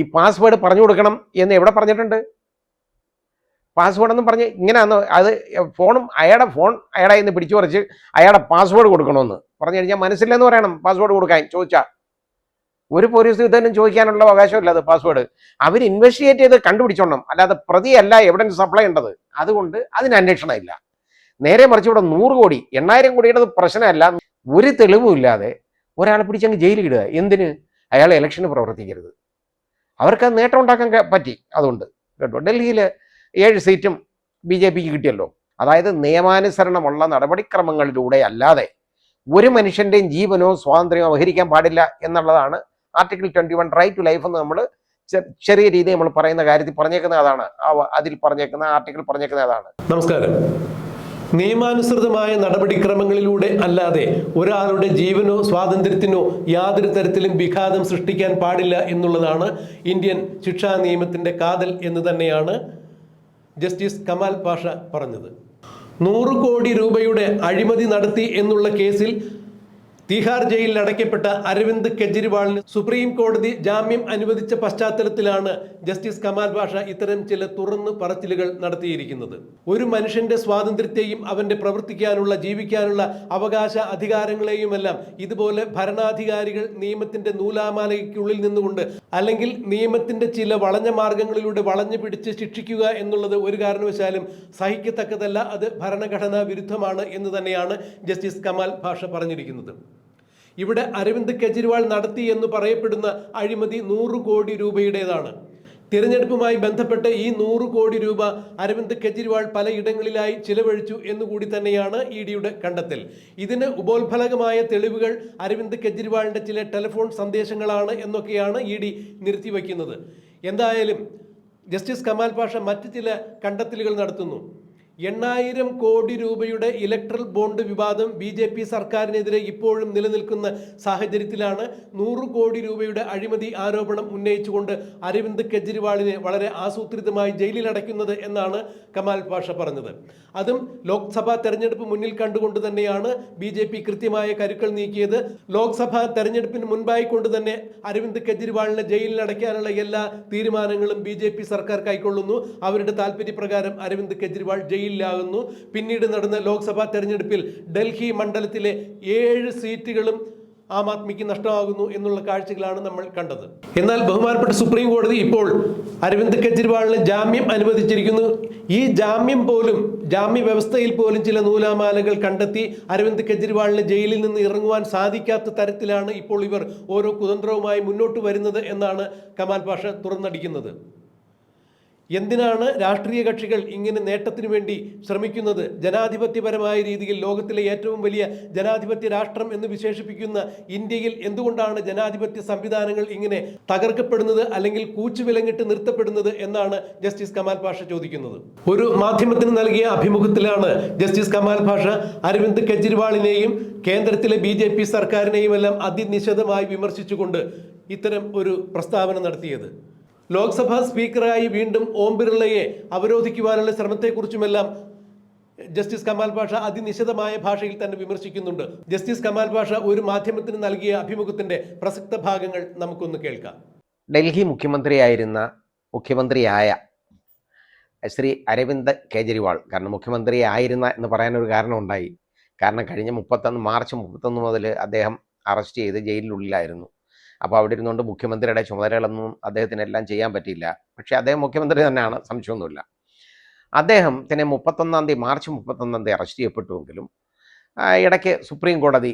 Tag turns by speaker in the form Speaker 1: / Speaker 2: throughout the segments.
Speaker 1: ഈ പാസ്വേഡ് പറഞ്ഞു കൊടുക്കണം എന്ന് എവിടെ പറഞ്ഞിട്ടുണ്ട്? പാസ്വേഡ് എന്ന് പറഞ്ഞ് ഇങ്ങനെയാന്ന് അത് ഫോണും അയാളുടെ ഫോൺ അയാളെ ഇന്ന് പിടിച്ചു പറിച്ച് അയാളുടെ പാസ്വേഡ് കൊടുക്കണമെന്ന് പറഞ്ഞു കഴിഞ്ഞാൽ മനസ്സില്ലെന്ന് പറയണം പാസ്വേഡ് കൊടുക്കാൻ ചോദിച്ചാൽ ഒരു പോലീസ് യുദ്ധനും ചോദിക്കാനുള്ള അവകാശമില്ല അത് പാസ്വേഡ് അവർ ഇൻവെസ്റ്റിഗേറ്റ് ചെയ്ത് കണ്ടുപിടിച്ചോണം. അല്ലാതെ പ്രതിയല്ല എവിഡൻസ് സപ്ലൈ ഉണ്ടത് അതുകൊണ്ട് അതിന് അന്വേഷണം ഇല്ല. നേരെ മറിച്ച് ഇവിടെ നൂറ് കോടി എണ്ണായിരം കോടിയുടെ പ്രശ്നമല്ല. ഒരു തെളിവുമില്ലാതെ ഒരാളെ പിടിച്ചങ്ങ് ജയിലിൽ ഇടുക. എന്തിന്? അയാൾ ഇലക്ഷന് പ്രവർത്തിക്കരുത്. അവർക്ക് അത് നേട്ടം ഉണ്ടാക്കാൻ പറ്റി. അതുകൊണ്ട് കേട്ടോ. ഡൽഹിയിൽ ഏഴ് സീറ്റും ബി ജെ പിക്ക് കിട്ടിയല്ലോ. അതായത് നിയമാനുസരണമുള്ള നടപടിക്രമങ്ങളിലൂടെ അല്ലാതെ ഒരു മനുഷ്യന്റെയും ജീവനോ സ്വാതന്ത്ര്യമോ അപഹരിക്കാൻ പാടില്ല എന്നുള്ളതാണ് article twenty one right to life എന്ന് നമ്മൾ ചെറിയ രീതിയിൽ നമ്മൾ പറയുന്ന കാര്യത്തിൽ പറഞ്ഞേക്കുന്ന അതാണ്. അതിൽ പറഞ്ഞേക്കുന്ന ആർട്ടിക്കിൾ പറഞ്ഞേക്കുന്ന അതാണ്.
Speaker 2: നമസ്കാരം. നിയമാനുസൃതമായ നടപടിക്രമങ്ങളിലൂടെ അല്ലാതെ ഒരാളുടെ ജീവനോ സ്വാതന്ത്ര്യത്തിനോ യാതൊരു തരത്തിലും വിഘാതം സൃഷ്ടിക്കാൻ പാടില്ല എന്നുള്ളതാണ് ഇന്ത്യൻ ശിക്ഷാ നിയമത്തിന്റെ കാതൽ എന്ന് തന്നെയാണ് ജസ്റ്റിസ് കമാൽ പാഷ പറഞ്ഞത്. നൂറ് കോടി രൂപയുടെ അഴിമതി നടത്തി എന്നുള്ള കേസിൽ തിഹാർ ജയിലിൽ അടയ്ക്കപ്പെട്ട അരവിന്ദ് കെജ്രിവാളിന് സുപ്രീം കോടതി ജാമ്യം അനുവദിച്ച പശ്ചാത്തലത്തിലാണ് ജസ്റ്റിസ് കമാൽ ഭാഷ ഇത്തരം ചില തുറന്നു പറച്ചിലുകൾ നടത്തിയിരിക്കുന്നത്. ഒരു മനുഷ്യന്റെ സ്വാതന്ത്ര്യത്തെയും അവന്റെ പ്രവർത്തിക്കാനുള്ള ജീവിക്കാനുള്ള അവകാശ അധികാരങ്ങളെയുമെല്ലാം ഇതുപോലെ ഭരണാധികാരികൾ നിയമത്തിന്റെ നൂലാമാലയ്ക്കുള്ളിൽ നിന്നുകൊണ്ട് അല്ലെങ്കിൽ നിയമത്തിന്റെ ചില വളഞ്ഞ മാർഗങ്ങളിലൂടെ വളഞ്ഞു പിടിച്ച് ശിക്ഷിക്കുക എന്നുള്ളത് ഒരു കാരണവശാലും സഹിക്കത്തക്കതല്ല. അത് ഭരണഘടനാ വിരുദ്ധമാണ് എന്ന് തന്നെയാണ് ജസ്റ്റിസ് കമാൽ ഭാഷ പറഞ്ഞിരിക്കുന്നത്. ഇവിടെ അരവിന്ദ് കെജ്രിവാൾ നടത്തി എന്ന് പറയപ്പെടുന്ന അഴിമതി നൂറ് കോടി രൂപയുടേതാണ്. തിരഞ്ഞെടുപ്പുമായി ബന്ധപ്പെട്ട് ഈ നൂറ് കോടി രൂപ അരവിന്ദ് കെജ്രിവാൾ പലയിടങ്ങളിലായി ചിലവഴിച്ചു എന്നുകൂടി തന്നെയാണ് ഇ ഡിയുടെ കണ്ടെത്തൽ. ഇതിന് ഉപോത്ഫലകമായ തെളിവുകൾ അരവിന്ദ് കെജ്രിവാളിന്റെ ചില ടെലിഫോൺ സന്ദേശങ്ങളാണ് എന്നൊക്കെയാണ് ഇ ഡി നിർത്തിവെക്കുന്നത്. എന്തായാലും ജസ്റ്റിസ് കമാൽ പാഷ മറ്റ് ചില കണ്ടെത്തലുകൾ നടത്തുന്നു. എണ്ണായിരം കോടി രൂപയുടെ ഇലക്ട്രൽ ബോണ്ട് വിവാദം ബി ജെ പി സർക്കാരിനെതിരെ ഇപ്പോഴും നിലനിൽക്കുന്ന സാഹചര്യത്തിലാണ് നൂറ് കോടി രൂപയുടെ അഴിമതി ആരോപണം ഉന്നയിച്ചുകൊണ്ട് അരവിന്ദ് കെജ്രിവാളിനെ വളരെ ആസൂത്രിതമായി ജയിലിൽ അടയ്ക്കുന്നത് എന്നാണ് കമാൽ പാഷ പറഞ്ഞത്. അതും ലോക്സഭാ തെരഞ്ഞെടുപ്പ് മുന്നിൽ കണ്ടുകൊണ്ട് തന്നെയാണ് ബി ജെ പി കൃത്യമായ കരുക്കൾ നീക്കിയത്. ലോക്സഭാ തെരഞ്ഞെടുപ്പിന് മുൻപായി കൊണ്ട് തന്നെ അരവിന്ദ് കെജ്രിവാളിനെ ജയിലിൽ അടയ്ക്കാനുള്ള എല്ലാ തീരുമാനങ്ങളും ബി സർക്കാർ കൈക്കൊള്ളുന്നു. അവരുടെ താല്പര്യപ്രകാരം അരവിന്ദ് കെജ്രിവാൾ ജയിലിലാകുന്നു പിന്നീട് നടന്ന ലോക്സഭാ തെരഞ്ഞെടുപ്പിൽ ഡൽഹി മണ്ഡലത്തിലെ ഏഴ് സീറ്റുകളും ആം ആദ്മിക്ക് നഷ്ടമാകുന്നു എന്നുള്ള കാഴ്ചകളാണ് നമ്മൾ കണ്ടത്. എന്നാൽ ബഹുമാനപ്പെട്ട സുപ്രീം കോടതി ഇപ്പോൾ അരവിന്ദ് കെജ്രിവാളിന് ജാമ്യം അനുവദിച്ചിരിക്കുന്നു. ഈ ജാമ്യം പോലും ജാമ്യ വ്യവസ്ഥയിൽ പോലും ചില നൂലാമാലകൾ കണ്ടെത്തി അരവിന്ദ് കെജ്രിവാളിന് ജയിലിൽ നിന്ന് ഇറങ്ങുവാൻ സാധിക്കാത്ത തരത്തിലാണ് ഇപ്പോൾ ഇവർ ഓരോ കുതന്ത്രവുമായി മുന്നോട്ട് വരുന്നത് എന്നാണ് കമാൽ പാഷ തുറന്നടിക്കുന്നത്. എന്തിനാണ് രാഷ്ട്രീയ കക്ഷികൾ ഇങ്ങനെ നേട്ടത്തിനു വേണ്ടി ശ്രമിക്കുന്നത്? ജനാധിപത്യപരമായ രീതിയിൽ ലോകത്തിലെ ഏറ്റവും വലിയ ജനാധിപത്യ രാഷ്ട്രം എന്ന് വിശേഷിപ്പിക്കുന്ന ഇന്ത്യയിൽ എന്തുകൊണ്ടാണ് ജനാധിപത്യ സംവിധാനങ്ങൾ ഇങ്ങനെ തകർക്കപ്പെടുന്നത് അല്ലെങ്കിൽ കൂച്ചുവിലങ്ങിട്ട് നിർത്തപ്പെടുന്നത് എന്നാണ് ജസ്റ്റിസ് കമാൽ പാഷ ചോദിക്കുന്നത്. ഒരു മാധ്യമത്തിന് നൽകിയ അഭിമുഖത്തിലാണ് ജസ്റ്റിസ് കമാൽ പാഷ അരവിന്ദ് കെജ്രിവാളിനെയും കേന്ദ്രത്തിലെ ബി ജെ പി സർക്കാരിനെയും എല്ലാം അതിനിശിതമായി വിമർശിച്ചുകൊണ്ട് ഇത്തരം ഒരു പ്രസ്താവന നടത്തിയത്. ലോക്സഭാ സ്പീക്കറായി വീണ്ടും ഓം ബിർളയെ അവരോധിക്കുവാനുള്ള ശ്രമത്തെക്കുറിച്ചുമെല്ലാം ജസ്റ്റിസ് കമാൽ പാഷ അതിനിശിതമായ ഭാഷയിൽ തന്നെ വിമർശിക്കുന്നുണ്ട്. ജസ്റ്റിസ് കമാൽ പാഷ ഒരു മാധ്യമത്തിന് നൽകിയ അഭിമുഖത്തിന്റെ പ്രസക്ത ഭാഗങ്ങൾ നമുക്കൊന്ന് കേൾക്കാം.
Speaker 1: ഡൽഹി മുഖ്യമന്ത്രിയായിരുന്ന മുഖ്യമന്ത്രിയായ ശ്രീ അരവിന്ദ് കേജ്രിവാൾ കാരണം മുഖ്യമന്ത്രി ആയിരുന്ന എന്ന് പറയാനൊരു കാരണമുണ്ടായി. കാരണം കഴിഞ്ഞ മുപ്പത്തൊന്ന് മാർച്ച് മുപ്പത്തൊന്ന് മുതൽ അദ്ദേഹം അറസ്റ്റ് ചെയ്ത് ജയിലിനുള്ളിലായിരുന്നു. അപ്പോൾ അവിടെ ഇരുന്നുകൊണ്ട് മുഖ്യമന്ത്രിയുടെ ചുമതലകളൊന്നും അദ്ദേഹത്തിന് എല്ലാം ചെയ്യാൻ പറ്റിയില്ല. പക്ഷേ അദ്ദേഹം മുഖ്യമന്ത്രി തന്നെയാണ് സംശയമൊന്നുമില്ല. തന്നെ മുപ്പത്തൊന്നാം തീയതി മാർച്ച് മുപ്പത്തൊന്നാം തീയതി അറസ്റ്റ് ചെയ്യപ്പെട്ടുവെങ്കിലും ഇടയ്ക്ക് സുപ്രീം കോടതി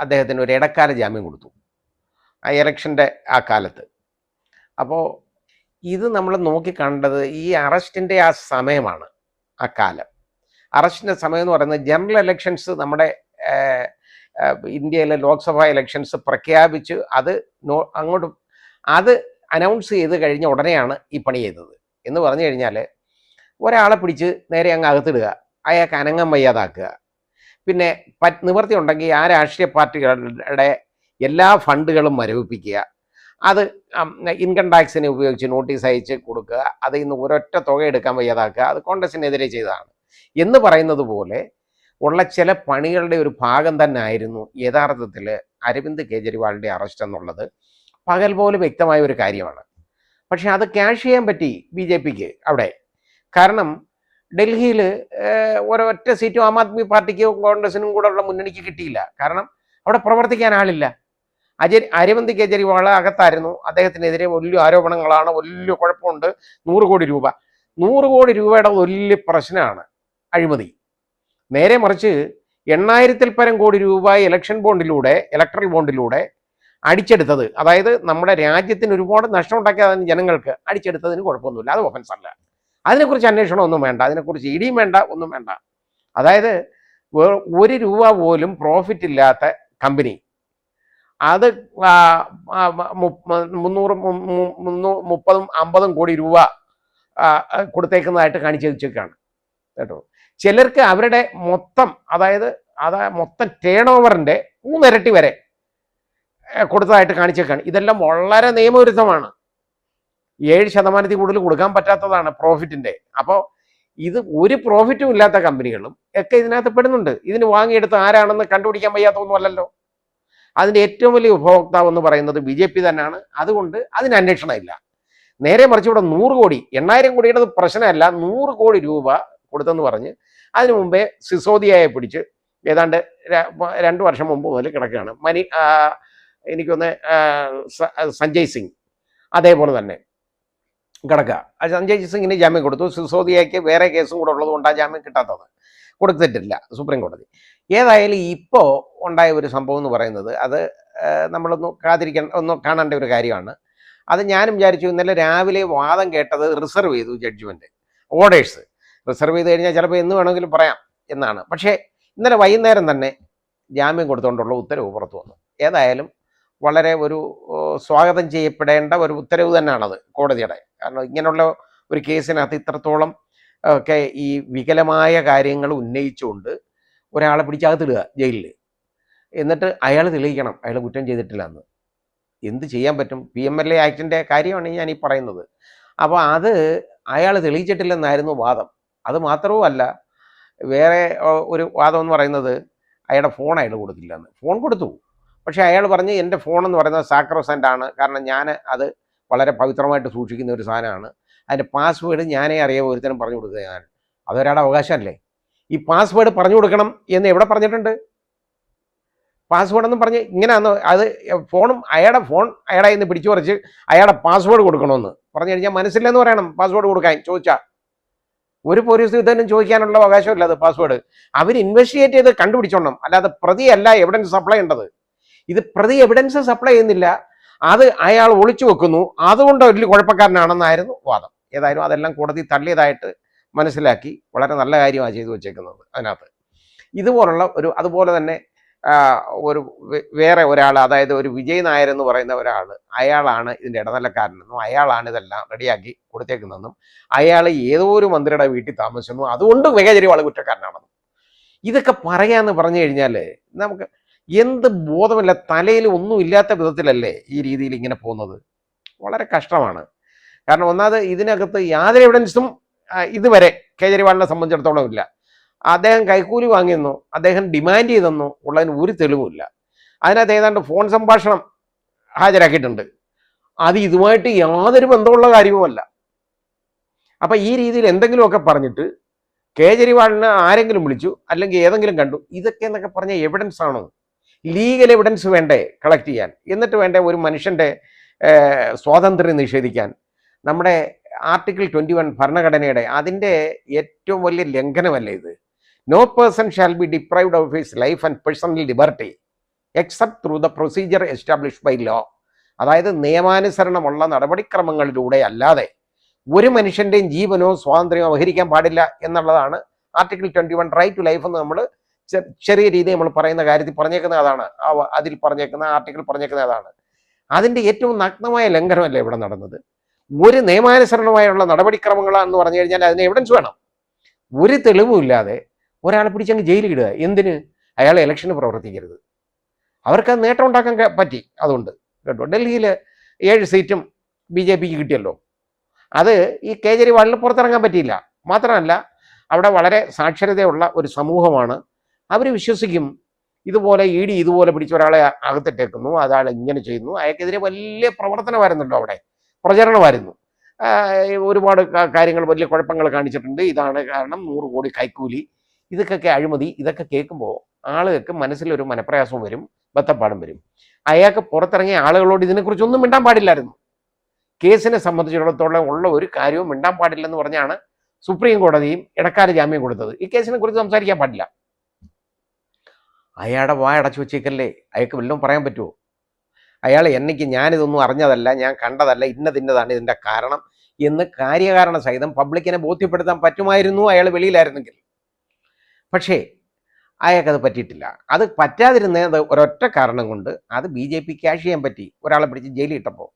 Speaker 1: അദ്ദേഹത്തിന് ഒരു ഇടക്കാല ജാമ്യം കൊടുത്തു. ആ ഇലക്ഷന്റെ ആ കാലത്ത്. അപ്പോൾ ഇത് നമ്മൾ നോക്കിക്കണ്ടത് ഈ അറസ്റ്റിന്റെ ആ സമയമാണ് ആ കാലം. അറസ്റ്റിന്റെ സമയം എന്ന് പറയുന്നത് ജനറൽ ഇലക്ഷൻസ് നമ്മുടെ ഇന്ത്യയിലെ ലോക്സഭാ ഇലക്ഷൻസ് പ്രഖ്യാപിച്ച് അത് അങ്ങോട്ട് അത് അനൗൺസ് ചെയ്ത് കഴിഞ്ഞ ഉടനെയാണ് ഈ പണി ചെയ്തത്. എന്ന് പറഞ്ഞു കഴിഞ്ഞാൽ ഒരാളെ പിടിച്ച് നേരെ അങ്ങ് അകത്തിടുക അയാൾക്ക് അനങ്ങം വയ്യാതാക്കുക. പിന്നെ നിവൃത്തി ഉണ്ടെങ്കിൽ ആ രാഷ്ട്രീയ പാർട്ടികളുടെ എല്ലാ ഫണ്ടുകളും മരവിപ്പിക്കുക. അത് ഇൻകം ടാക്സിനെ ഉപയോഗിച്ച് നോട്ടീസ് അയച്ച് കൊടുക്കുക അതിൽ നിന്ന് ഒരൊറ്റ തുക എടുക്കാൻ വയ്യാതാക്കുക അത് കോൺഗ്രസിനെതിരെ ചെയ്തതാണ്. എന്ന് പറയുന്നത് പോലെ ഉള്ള ചില പണികളുടെ ഒരു ഭാഗം തന്നെ ആയിരുന്നു യഥാർത്ഥത്തിൽ അരവിന്ദ് കെജ്രിവാളിന്റെ അറസ്റ്റ് എന്നുള്ളത്. പകൽ പോലെ വ്യക്തമായ ഒരു കാര്യമാണ്. പക്ഷെ അത് ക്യാഷ് ചെയ്യാൻ പറ്റി ബി ജെ പിക്ക് അവിടെ. കാരണം ഡൽഹിയിൽ ഒരൊറ്റ സീറ്റും ആം ആദ്മി പാർട്ടിക്കും കോൺഗ്രസിനും കൂടെ ഉള്ള മുന്നണിക്ക് കിട്ടിയില്ല. കാരണം അവിടെ പ്രവർത്തിക്കാൻ ആളില്ല. അജയ് അരവിന്ദ് കെജ്രിവാൾ അകത്തായിരുന്നു. അദ്ദേഹത്തിനെതിരെ വലിയ ആരോപണങ്ങളാണ്. വലിയ കുഴപ്പമുണ്ട്. നൂറ് കോടി രൂപ. നൂറ് കോടി രൂപയുടെ വലിയ പ്രശ്നമാണ് അഴിമതി. നേരെ മറിച്ച് എണ്ണായിരത്തിൽ പരം കോടി രൂപ ഇലക്ഷൻ ബോണ്ടിലൂടെ ഇലക്ട്രൽ ബോണ്ടിലൂടെ അടിച്ചെടുത്തത്. അതായത് നമ്മുടെ രാജ്യത്തിന് ഒരുപാട് നഷ്ടം ഉണ്ടാക്കിയതാണ് ജനങ്ങൾക്ക് അടിച്ചെടുത്തതിന് കുഴപ്പമൊന്നുമില്ല. അത് ഒഫൻസ് അല്ല. അതിനെക്കുറിച്ച് അന്വേഷണം ഒന്നും വേണ്ട. അതിനെക്കുറിച്ച് ഇടിയും വേണ്ട ഒന്നും വേണ്ട. അതായത് ഒരു രൂപ പോലും പ്രോഫിറ്റ് ഇല്ലാത്ത കമ്പനി അത് മുന്നൂറ് മുപ്പതും അമ്പതും കോടി രൂപ കൊടുത്തേക്കുന്നതായിട്ട് കാണിച്ചു വെച്ചേക്കാണ്. കേട്ടോ? ചിലർക്ക് അവരുടെ മൊത്തം അതായത് അതാ മൊത്തം ടേൺ ഓവറിന്റെ മൂന്നിരട്ടി വരെ കൊടുത്തതായിട്ട് കാണിച്ചേക്കാണ്. ഇതെല്ലാം വളരെ നിയമവിരുദ്ധമാണ്. ഏഴ് ശതമാനത്തിൽ കൂടുതൽ കൊടുക്കാൻ പറ്റാത്തതാണ് പ്രോഫിറ്റിന്റെ അപ്പോൾ ഇത് ഒരു പ്രോഫിറ്റും ഇല്ലാത്ത കമ്പനികളും ഒക്കെ ഇതിനകത്ത് പെടുന്നുണ്ട്. ഇതിന് വാങ്ങിയെടുത്ത് ആരാണെന്ന് കണ്ടുപിടിക്കാൻ വയ്യാത്ത അതിന്റെ ഏറ്റവും വലിയ ഉപഭോക്താവ് എന്ന് പറയുന്നത് ബി ജെ പി തന്നെയാണ്. അതുകൊണ്ട് അതിന് അന്വേഷണം ഇല്ല നേരെ മറിച്ച് ഇവിടെ നൂറ് കോടി എണ്ണായിരം കോടിയുടെ പ്രശ്നമല്ല നൂറ് കോടി രൂപ കൊടുത്തെന്ന് പറഞ്ഞ് അതിനു മുമ്പേ സിസോദിയയെ പിടിച്ച് ഏതാണ്ട് രണ്ടു വർഷം മുമ്പ് മുതൽ കിടക്കുകയാണ്. മനി ആ, എനിക്കൊന്ന് സഞ്ജയ് സിംഗ് അതേപോലെ തന്നെ കിടക്കുക. ആ സഞ്ജയ് സിംഗിന് ജാമ്യം കൊടുത്തു. സിസോദിയയ്ക്ക് വേറെ കേസും കൂടെ ഉള്ളത് കൊണ്ടാണ് ജാമ്യം കിട്ടാത്തത്. കൊടുത്തിട്ടില്ല സുപ്രീം കോടതി. ഏതായാലും ഇപ്പോൾ ഉണ്ടായ ഒരു സംഭവം എന്ന് പറയുന്നത് അത് ആ, നമ്മളൊന്ന് കാതിരിക്കാൻ ഒന്ന് കാണേണ്ട ഒരു കാര്യമാണ്. അത് ഞാനും വിചാരിച്ചു ഇന്നലെ രാവിലെ വാദം കേട്ടത് റിസർവ് ചെയ്തു ജഡ്ജ്മെന്റ് ഓർഡേഴ്സ്. റിസർവ് ചെയ്ത് കഴിഞ്ഞാൽ ചിലപ്പോൾ എന്ന് വേണമെങ്കിലും പറയാം എന്നാണ്. പക്ഷേ ഇന്നലെ വൈകുന്നേരം തന്നെ ജാമ്യം കൊടുത്തുകൊണ്ടുള്ള ഉത്തരവ് പുറത്തു വന്നു. ഏതായാലും വളരെ ഒരു സ്വാഗതം ചെയ്യപ്പെടേണ്ട ഒരു ഉത്തരവ് തന്നെയാണത് കോടതിയുടെ. കാരണം ഇങ്ങനെയുള്ള ഒരു കേസിനകത്ത് ഇത്രത്തോളം ഒക്കെ ഈ വികലമായ കാര്യങ്ങൾ ഉന്നയിച്ചുകൊണ്ട് ഒരാളെ പിടിച്ചകത്തിടുക ജയിലിൽ എന്നിട്ട് അയാൾ തെളിയിക്കണം അയാൾ കുറ്റം ചെയ്തിട്ടില്ല എന്ന്. എന്ത് ചെയ്യാൻ പറ്റും? പി എം എൽ എ ആക്ടിന്റെ കാര്യമാണ് ഞാൻ ഈ പറയുന്നത്. അപ്പോൾ അത് അയാൾ തെളിയിച്ചിട്ടില്ലെന്നായിരുന്നു വാദം. അത് മാത്രവുമല്ല വേറെ ഒരു വാദം എന്ന് പറയുന്നത് അയാളുടെ ഫോൺ അയാൾ കൊടുത്തില്ലെന്ന്. ഫോൺ കൊടുത്തു. പക്ഷേ അയാൾ പറഞ്ഞ് എന്റെ ഫോൺ എന്ന് പറയുന്നത് സാക്രോസെന്റ് ആണ്. കാരണം ഞാൻ അത് വളരെ പവിത്രമായിട്ട് സൂക്ഷിക്കുന്ന ഒരു സാധനമാണ്. അതിന്റെ പാസ്വേഡ് ഞാനേ അറിയാൻ ഒരുത്തരം പറഞ്ഞു കൊടുക്കുക ഞാൻ. അതൊരാളുടെ അവകാശമല്ലേ? ഈ പാസ്വേഡ് പറഞ്ഞു കൊടുക്കണം എന്ന് എവിടെ പറഞ്ഞിട്ടുണ്ട്? പാസ്വേഡ് എന്ന് പറഞ്ഞ് ഇങ്ങനെയാന്ന് അത് ഫോണും അയാളുടെ ഫോൺ അയാളെ ഇന്ന് പിടിച്ചു പറിച്ച് അയാളുടെ പാസ്വേഡ് കൊടുക്കണമെന്ന്. പറഞ്ഞു കഴിഞ്ഞാൽ മനസ്സില്ലെന്ന് പറയണം പാസ്വേഡ് കൊടുക്കാൻ. ചോദിച്ചാൽ ഒരു പോലീസ് ഉദ്യോഗനും ചോദിക്കാനുള്ള അവകാശമില്ല അത് പാസ്വേഡ് അവർ ഇൻവെസ്റ്റിഗേറ്റ് ചെയ്ത് കണ്ടുപിടിച്ചോണം. അല്ലാതെ പ്രതിയല്ല എവിഡൻസ് സപ്ലൈ ഉണ്ടത് ഇത് പ്രതി എവിഡൻസ് സപ്ലൈ ചെയ്യുന്നില്ല. അത് അയാൾ ഒളിച്ചു വെക്കുന്നു. അതുകൊണ്ട് വലിയ കുഴപ്പക്കാരനാണെന്നായിരുന്നു വാദം. ഏതായാലും അതെല്ലാം കോടതി തള്ളിയതായിട്ട് മനസ്സിലാക്കി വളരെ നല്ല കാര്യമാണ് ചെയ്തു വെച്ചേക്കുന്നത് അതിനകത്ത്. ഇതുപോലുള്ള ഒരു അതുപോലെ തന്നെ ഒരു വേറെ ഒരാൾ അതായത് ഒരു വിജയ് നായർ എന്ന് പറയുന്ന ഒരാൾ അയാളാണ് ഇതിന്റെ ഇടനിലക്കാരനെന്നും അയാളാണ് ഇതെല്ലാം റെഡിയാക്കി കൊടുത്തേക്കുന്നതെന്നും അയാൾ ഏതോ ഒരു മന്ത്രിയുടെ വീട്ടിൽ താമസിക്കുന്നു അതുകൊണ്ട് കേജ്രിവാൾ കുറ്റക്കാരനാണെന്നും. ഇതൊക്കെ പറയാന്ന് പറഞ്ഞു കഴിഞ്ഞാൽ നമുക്ക് എന്ത് ബോധമില്ല തലയിൽ ഒന്നും ഇല്ലാത്ത വിധത്തിലല്ലേ ഈ രീതിയിൽ ഇങ്ങനെ പോകുന്നത്? വളരെ കഷ്ടമാണ്. കാരണം ഒന്നാമത് ഇതിനകത്ത് യാതൊരു എവിഡൻസും ഇതുവരെ കേജ്രിവാളിനെ സംബന്ധിച്ചിടത്തോളം ഇല്ല. അദ്ദേഹം കൈക്കൂലി വാങ്ങിയെന്നോ അദ്ദേഹം ഡിമാൻഡ് ചെയ്തെന്നോ ഉള്ളതിന് ഒരു തെളിവുമില്ല. അതിനകത്ത് ഏതാണ്ട് ഫോൺ സംഭാഷണം ഹാജരാക്കിയിട്ടുണ്ട്. അത് ഇതുമായിട്ട് യാതൊരു ബന്ധമുള്ള കാര്യവുമല്ല. അപ്പൊ ഈ രീതിയിൽ എന്തെങ്കിലുമൊക്കെ പറഞ്ഞിട്ട് കേജരിവാളിനെ ആരെങ്കിലും വിളിച്ചു അല്ലെങ്കിൽ ഏതെങ്കിലും കണ്ടു ഇതൊക്കെ എന്നൊക്കെ പറഞ്ഞ എവിഡൻസ് ആണോ? ലീഗൽ എവിഡൻസ് വേണ്ടേ കളക്ട് ചെയ്യാൻ? എന്നിട്ട് വേണ്ടേ ഒരു മനുഷ്യന്റെ ഏർ, സ്വാതന്ത്ര്യം നിഷേധിക്കാൻ? നമ്മുടെ ആർട്ടിക്കിൾ ട്വന്റി വൺ ഭരണഘടനയുടെ അതിന്റെ ഏറ്റവും വലിയ ലംഘനമല്ലേ ഇത്? No person shall be deprived of his life and personal liberty except through the procedure establish by law അതായത് നിയമാനുസരണമുള്ള നടപടിക്രമങ്ങളിലൂടെ അല്ലാതെ ഒരു മനുഷ്യന്റെയും ജീവനോ സ്വാതന്ത്ര്യമോ അപഹരിക്കാൻ പാടില്ല എന്നുള്ളതാണ് article twenty one right to life എന്ന് നമ്മൾ ചെറിയ രീതിയിൽ നമ്മൾ പറയുന്ന കാര്യത്തിൽ പറഞ്ഞേക്കുന്ന അതാണ്. അതിൽ പറഞ്ഞേക്കുന്ന ആർട്ടിക്കിൾ പറഞ്ഞേക്കുന്ന അതാണ്. അതിന്റെ ഏറ്റവും നഗ്നമായ ലംഘനമല്ലേ ഇവിടെ നടന്നത്? ഒരു നിയമാനുസരണമായുള്ള നടപടിക്രമങ്ങളാണെന്ന് പറഞ്ഞു കഴിഞ്ഞാൽ അതിന് എവിഡൻസ് വേണം. ഒരു തെളിവുമില്ലാതെ ഒരാളെ പിടിച്ചങ്ങ് ജയിലിടുക എന്തിന്? അയാൾ ഇലക്ഷന് പ്രവർത്തിക്കരുത്. അവർക്ക് നേട്ടം ഉണ്ടാക്കാൻ പറ്റി. അതുകൊണ്ട് കേട്ടോ ഡൽഹിയിൽ ഏഴ് സീറ്റും ബി ജെ പിക്ക് കിട്ടിയല്ലോ. അത് ഈ കേജ്രിവാളിന് പുറത്തിറങ്ങാൻ പറ്റിയില്ല. മാത്രമല്ല അവിടെ വളരെ സാക്ഷരതയുള്ള ഒരു സമൂഹമാണ്. അവർ വിശ്വസിക്കും ഇതുപോലെ ഇ ഡി ഇതുപോലെ പിടിച്ച ഒരാളെ അകത്തിട്ടേക്കുന്നു അതാൾ ഇങ്ങനെ ചെയ്യുന്നു. അയാൾക്കെതിരെ വലിയ പ്രവർത്തനമായിരുന്നല്ലോ അവിടെ. പ്രചരണമായിരുന്നു. ഒരുപാട് കാര്യങ്ങൾ വലിയ കുഴപ്പങ്ങൾ കാണിച്ചിട്ടുണ്ട്. ഇതാണ് കാരണം നൂറ് കോടി കൈക്കൂലി. ഇതൊക്കെ അഴിമതി ഇതൊക്കെ കേൾക്കുമ്പോൾ ആളുകൾക്ക് മനസ്സിലൊരു മനപ്രയാസവും വരും ബത്തപ്പാടും വരും. അയാൾക്ക് പുറത്തിറങ്ങിയ ആളുകളോട് ഇതിനെക്കുറിച്ചൊന്നും മിണ്ടാൻ പാടില്ലായിരുന്നു. കേസിനെ സംബന്ധിച്ചിടത്തോളം ഉള്ള ഒരു കാര്യവും മിണ്ടാൻ പാടില്ലെന്ന് പറഞ്ഞാണ് സുപ്രീം കോടതിയും ഇടക്കാല ജാമ്യം കൊടുത്തത്. ഈ കേസിനെ കുറിച്ച് സംസാരിക്കാൻ പാടില്ല. അയാളുടെ വായ അടച്ചു വെച്ചേക്കല്ലേ? അയാൾക്ക് വല്ലതും പറയാൻ പറ്റുമോ അയാൾ എന്നയ്ക്ക് ഞാനിതൊന്നും അറിഞ്ഞതല്ല ഞാൻ കണ്ടതല്ല ഇന്നതിന്നതാണ് ഇതിന്റെ കാരണം എന്ന് കാര്യകാരണ സഹിതം പബ്ലിക്കിനെ ബോധ്യപ്പെടുത്താൻ പറ്റുമായിരുന്നു അയാൾ വെളിയിലായിരുന്നെങ്കിൽ. പക്ഷേ അയാൾക്കത് പറ്റിയിട്ടില്ല. അത് പറ്റാതിരുന്നത് ഒരൊറ്റ കാരണം കൊണ്ട് അത് ബി ജെ പി ക്യാഷ് ചെയ്യാൻ പറ്റി. ഒരാളെ പിടിച്ച് ജയിലിൽ ഇട്ടപ്പോൾ.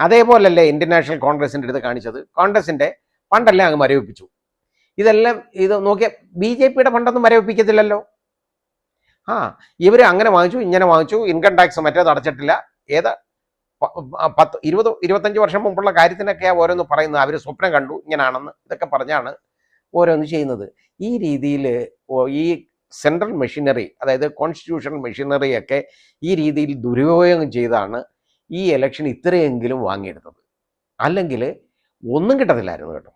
Speaker 1: അതേപോലല്ലേ ഇന്ത്യൻ നാഷണൽ കോൺഗ്രസിന്റെ അടുത്ത് കാണിച്ചത്. കോൺഗ്രസിന്റെ ഫണ്ടെല്ലാം അങ്ങ് മരവിപ്പിച്ചു. ഇതെല്ലാം ഇത് നോക്കിയ ബി ജെ പിയുടെ ഫണ്ടൊന്നും മരവിപ്പിക്കത്തില്ലല്ലോ. ആ ഇവർ അങ്ങനെ വാങ്ങിച്ചു ഇങ്ങനെ വാങ്ങിച്ചു. ഇൻകം ടാക്സ് മറ്റേത് അടച്ചിട്ടില്ല. ഏത്? പത്ത് ഇരുപത് ഇരുപത്തഞ്ച് വർഷം മുമ്പുള്ള കാര്യത്തിനൊക്കെയാണ് ഓരോന്ന് പറയുന്നത്. അവർ സ്വപ്നം കണ്ടു. ഇങ്ങനാണെന്ന് ഇതൊക്കെ പറഞ്ഞാണ് ഓരോന്ന് ചെയ്യുന്നത്. ഈ രീതിയിൽ ഈ സെൻട്രൽ മെഷീനറി അതായത് കോൺസ്റ്റിറ്റ്യൂഷണൽ മെഷീനറിയൊക്കെ ഈ രീതിയിൽ ദുരുപയോഗം ചെയ്താണ് ഈ ഇലക്ഷൻ ഇത്രയെങ്കിലും വാങ്ങിയെടുത്തത്. അല്ലെങ്കിൽ ഒന്നും കിട്ടത്തില്ലായിരുന്നു കേട്ടോ.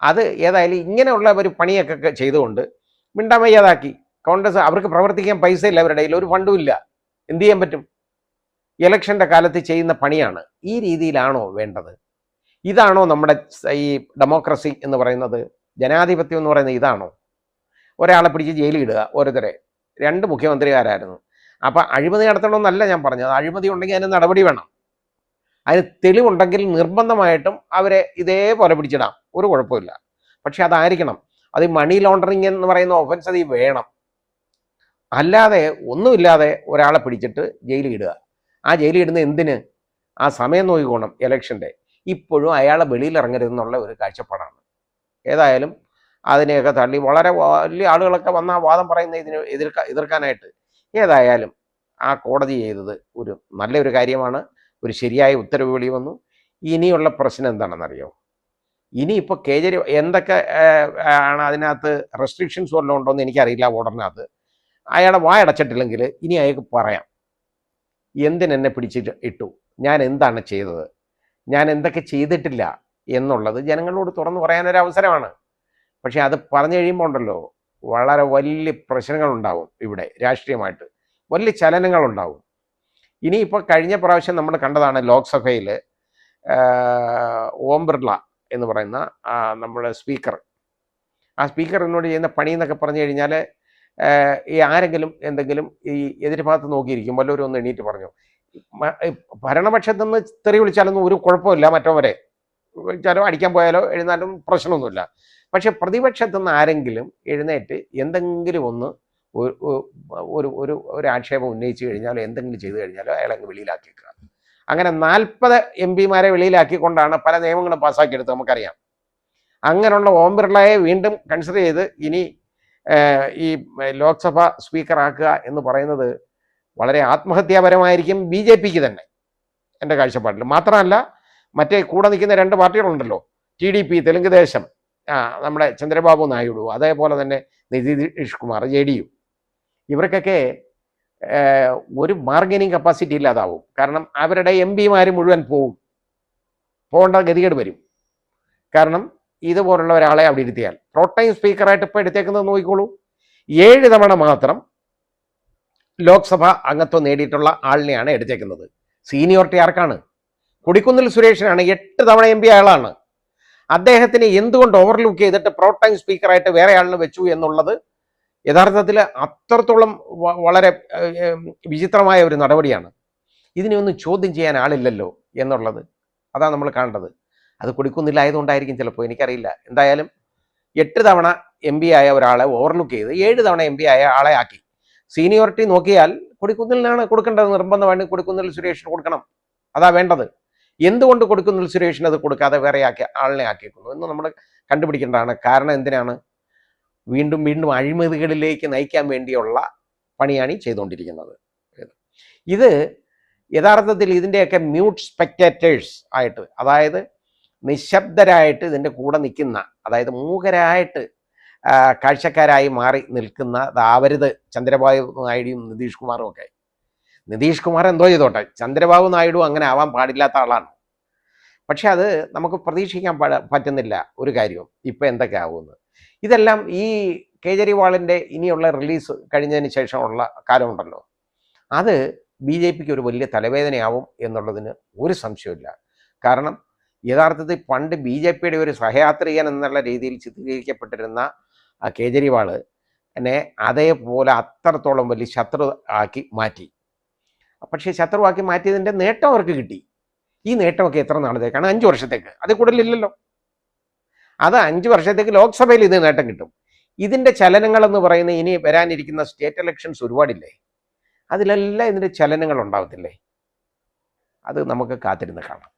Speaker 1: അത് ഏതായാലും ഇങ്ങനെയുള്ള ഒരു പണിയൊക്കെ ചെയ്തുകൊണ്ട് മിണ്ടാമയ്യാതാക്കി. കോൺഗ്രസ് അവർക്ക് പ്രവർത്തിക്കാൻ പൈസ ഇല്ല അവരുടെ കയ്യിൽ ഒരു ഫണ്ടും ഇല്ല. എന്ത് ചെയ്യാൻ പറ്റും? ഇലക്ഷന്റെ കാലത്ത് ചെയ്യുന്ന പണിയാണ് ഈ രീതിയിലാണോ വേണ്ടത്? ഇതാണോ നമ്മുടെ ഈ ഡെമോക്രസി എന്ന് പറയുന്നത്? ജനാധിപത്യം എന്ന് പറയുന്നത് ഇതാണോ? ഒരാളെ പിടിച്ച് ജയിലിൽ ഇടുക ഓരോരുത്തരെ. രണ്ട് മുഖ്യമന്ത്രിമാരായിരുന്നു. അപ്പം അഴിമതി നടത്തണമെന്നല്ല ഞാൻ പറഞ്ഞത്. അഴിമതി ഉണ്ടെങ്കിൽ അതിന് നടപടി വേണം. അതിന് തെളിവുണ്ടെങ്കിൽ നിർബന്ധമായിട്ടും അവരെ ഇതേപോലെ പിടിച്ചിടാം. ഒരു കുഴപ്പമില്ല. പക്ഷെ അതായിരിക്കണം. അത് മണി ലോണ്ടറിങ് എന്ന് പറയുന്ന ഒഫൻസ് അത് വേണം. അല്ലാതെ ഒന്നുമില്ലാതെ ഒരാളെ പിടിച്ചിട്ട് ജയിലിൽ ഇടുക. ആ ജയിലിൽ ഇടുന്ന എന്തിന്? ആ സമയം നോക്കിക്കോണം ഇലക്ഷന്റെ ഇപ്പോഴും അയാളെ വെളിയിൽ ഇറങ്ങരുതെന്നുള്ള ഒരു കാഴ്ചപ്പാടാണ്. ഏതായാലും അതിനെയൊക്കെ തള്ളി വളരെ വലിയ ആളുകളൊക്കെ വന്ന വാദം പറയുന്ന ഇതിന് എതിർക്ക എതിർക്കാനായിട്ട് ഏതായാലും ആ കോടതി ചെയ്തത് ഒരു നല്ലൊരു കാര്യമാണ്. ഒരു ശരിയായ ഉത്തരവ് വെളി വന്നു. ഇനിയുള്ള പ്രശ്നം എന്താണെന്നറിയോ? ഇനിയിപ്പോൾ കേജരി എന്തൊക്കെ ആണ് അതിനകത്ത് റെസ്ട്രിക്ഷൻസ് വല്ലതും ഉണ്ടോ എന്ന് എനിക്കറിയില്ല ഓർഡറിനകത്ത് അയാളെ വായടച്ചിട്ടില്ലെങ്കിൽ ഇനി അയാൾക്ക് പറയാം. എന്തിനെന്നെ പിടിച്ചിട്ട് ഇട്ടു? ഞാൻ എന്താണ് ചെയ്തത്? ഞാൻ എന്തൊക്കെ ചെയ്തിട്ടില്ല എന്നുള്ളത് ജനങ്ങളോട് തുറന്നു പറയാനൊരു അവസരമാണ്. പക്ഷേ അത് പറഞ്ഞു കഴിയുമ്പോൾ ഉണ്ടല്ലോ വളരെ വലിയ പ്രശ്നങ്ങളുണ്ടാവും ഇവിടെ രാഷ്ട്രീയമായിട്ട്. വലിയ ചലനങ്ങളുണ്ടാവും. ഇനിയിപ്പോൾ കഴിഞ്ഞ പ്രാവശ്യം നമ്മൾ കണ്ടതാണ് ലോക്സഭയിൽ ഓം ബിർള എന്ന് പറയുന്ന നമ്മുടെ സ്പീക്കർ. ആ സ്പീക്കർ എന്നോട് ചെയ്യുന്ന പണി എന്നൊക്കെ പറഞ്ഞു കഴിഞ്ഞാൽ ഈ ആരെങ്കിലും എന്തെങ്കിലും ഈ എതിർഭാഗത്ത് നോക്കിയിരിക്കും വല്ലവരും ഒന്ന് എണീറ്റ് പറഞ്ഞു. ഭരണപക്ഷത്തു നിന്ന് തെറി വിളിച്ചാലൊന്നും ഒരു കുഴപ്പമില്ല മറ്റവരെ. വിളിച്ചാലോ അടിക്കാൻ പോയാലോ എഴുന്നാലും പ്രശ്നമൊന്നുമില്ല. പക്ഷെ പ്രതിപക്ഷത്തു നിന്ന് ആരെങ്കിലും എഴുന്നേറ്റ് എന്തെങ്കിലും ഒന്ന് ഒരു ഒരു ഒരു ആക്ഷേപം ഉന്നയിച്ചു കഴിഞ്ഞാലോ എന്തെങ്കിലും ചെയ്തു കഴിഞ്ഞാലോ അയാളെ അങ്ങ് വെളിയിലാക്കിക്കുക അങ്ങനെ നാൽപ്പത് എം പിമാരെ വെളിയിലാക്കിക്കൊണ്ടാണ് പല നിയമങ്ങളും പാസ്സാക്കിയെടുത്ത് നമുക്കറിയാം. അങ്ങനെയുള്ള ഓം ബിർളയെ വീണ്ടും കൺസിഡർ ചെയ്ത് ഇനി ഈ ലോക്സഭ സ്പീക്കറാക്കുക എന്ന് പറയുന്നത് വളരെ ആത്മഹത്യാപരമായിരിക്കും ബി ജെ പിക്ക് തന്നെ എന്റെ കാഴ്ചപ്പാടിൽ. മാത്രമല്ല മറ്റേ കൂടെ നിൽക്കുന്ന രണ്ട് പാർട്ടികളുണ്ടല്ലോ T D P Telugu Desam ആ നമ്മുടെ ചന്ദ്രബാബു നായിഡു അതേപോലെ തന്നെ Nitish Kumar J D U. ഇവർക്കൊക്കെ ഒരു ബാർഗനിങ് കപ്പാസിറ്റി ഇല്ലാതാവും. കാരണം അവരുടെ എം പിമാർ മുഴുവൻ പോവും. പോകേണ്ട ഗതികേട് വരും. കാരണം ഇതുപോലുള്ള ഒരാളെ അവിടെ ഇരുത്തിയാൽ. പ്രോട്ടൈം സ്പീക്കറായിട്ട് ഇപ്പോൾ എടുത്തേക്കുന്നത് നോക്കിക്കോളൂ. ഏഴ് തവണ മാത്രം ലോക്സഭ അംഗത്വം നേടിയിട്ടുള്ള ആളിനെയാണ് എടുത്തേക്കുന്നത്. സീനിയോറിറ്റി ആർക്കാണ്? കൊടിക്കുന്നിൽ സുരേഷിനാണ് എട്ട് തവണ എം പി അയാളാണ് അദ്ദേഹത്തിന് എന്തുകൊണ്ട് ഓവർലുക്ക് ചെയ്തിട്ട് പ്രോട്ടൈം സ്പീക്കറായിട്ട് വേറെ ആളിനെ വെച്ചു എന്നുള്ളത് യഥാർത്ഥത്തിൽ അത്രത്തോളം വളരെ വിചിത്രമായ ഒരു നടപടിയാണ്. ഇതിനെ ഒന്നും ചോദ്യം ചെയ്യാൻ ആളില്ലല്ലോ എന്നുള്ളത് അതാണ് നമ്മൾ കാണേണ്ടത്. അത് കൊടുക്കുന്നില്ലായതുകൊണ്ടായിരിക്കും ചിലപ്പോൾ എനിക്കറിയില്ല. എന്തായാലും എട്ട് തവണ എം ആയ ഒരാളെ ഓവർലുക്ക് ചെയ്ത് ഏഴ് തവണ എം ആയ ആളെ ആക്കി. സീനിയോറിറ്റി നോക്കിയാൽ കൊടിക്കുന്നിലിനാണ് കൊടുക്കേണ്ടത് നിർബന്ധമായിട്ട് കൊടുക്കുന്നിൽ സുരേഷിന് കൊടുക്കണം. അതാ വേണ്ടത്. എന്തുകൊണ്ട് കൊടുക്കുന്നിൽ സുരേഷിന് അത് കൊടുക്കാതെ വേറെ ആക്കി ആളിനെ ആക്കിയേക്കുന്നു എന്ന് നമ്മൾ കണ്ടുപിടിക്കേണ്ടതാണ്. കാരണം എന്തിനാണ്? വീണ്ടും വീണ്ടും അഴിമതികളിലേക്ക് നയിക്കാൻ വേണ്ടിയുള്ള പണിയാണ് ഈ ചെയ്തുകൊണ്ടിരിക്കുന്നത്. ഇത് യഥാർത്ഥത്തിൽ ഇതിന്റെയൊക്കെ മ്യൂട്ട് സ്പെക്ടേറ്റേഴ്സ് ആയിട്ട് അതായത് നിശബ്ദരായിട്ട് ഇതിന്റെ കൂടെ നിൽക്കുന്ന അതായത് മൂകരായിട്ട് കാഴ്ചക്കാരായി മാറി നിൽക്കുന്ന ദാവരുത് ചന്ദ്രബാബു നായിഡുവും നിതീഷ് കുമാറും ഒക്കെ. നിതീഷ് കുമാർ എന്തോ ചെയ്തോട്ടെ. ചന്ദ്രബാബു നായിഡു അങ്ങനെ ആവാൻ പാടില്ലാത്ത ആളാണ്. പക്ഷെ അത് നമുക്ക് പ്രതീക്ഷിക്കാൻ പറ്റുന്നില്ല ഒരു കാര്യവും ഇപ്പം എന്തൊക്കെ ആകുമെന്ന് ഇതെല്ലാം ഈ കേജരിവാളിന്റെ ഇനിയുള്ള റിലീസ് കഴിഞ്ഞതിന് ശേഷമുള്ള കാലമുണ്ടല്ലോ. അത് ബി ജെ പിക്ക് ഒരു വലിയ തലവേദനയാവും എന്നുള്ളതിന് ഒരു സംശയമില്ല കാരണം യഥാർത്ഥത്തിൽ പണ്ട് ബി ജെ പിയുടെ ഒരു സഹയാത്രികൻ എന്നുള്ള രീതിയിൽ ചിത്രീകരിക്കപ്പെട്ടിരുന്ന കേജരിവാൾ എന്നെ അതേപോലെ അത്രത്തോളം വലിയ ശത്രു ആക്കി മാറ്റി. പക്ഷേ ശത്രുവാക്കി മാറ്റിയതിന്റെ നേട്ടം അവർക്ക് കിട്ടി. ഈ നേട്ടമൊക്കെ എത്ര നാളത്തേക്കാണ് അഞ്ച് വർഷത്തേക്ക്. അത് കൂടുതലില്ലല്ലോ. അത് അഞ്ച് വർഷത്തേക്ക് ലോക്സഭയിൽ ഇത് നേട്ടം കിട്ടും. ഇതിന്റെ ചലനങ്ങൾ എന്ന് പറയുന്ന ഇനി വരാനിരിക്കുന്ന സ്റ്റേറ്റ് ഇലക്ഷൻസ് ഒരുപാടില്ലേ? അതിലെല്ലാം ഇതിന്റെ ചലനങ്ങൾ ഉണ്ടാവത്തില്ലേ? അത് നമുക്ക് കാത്തിരുന്ന് കാണാം.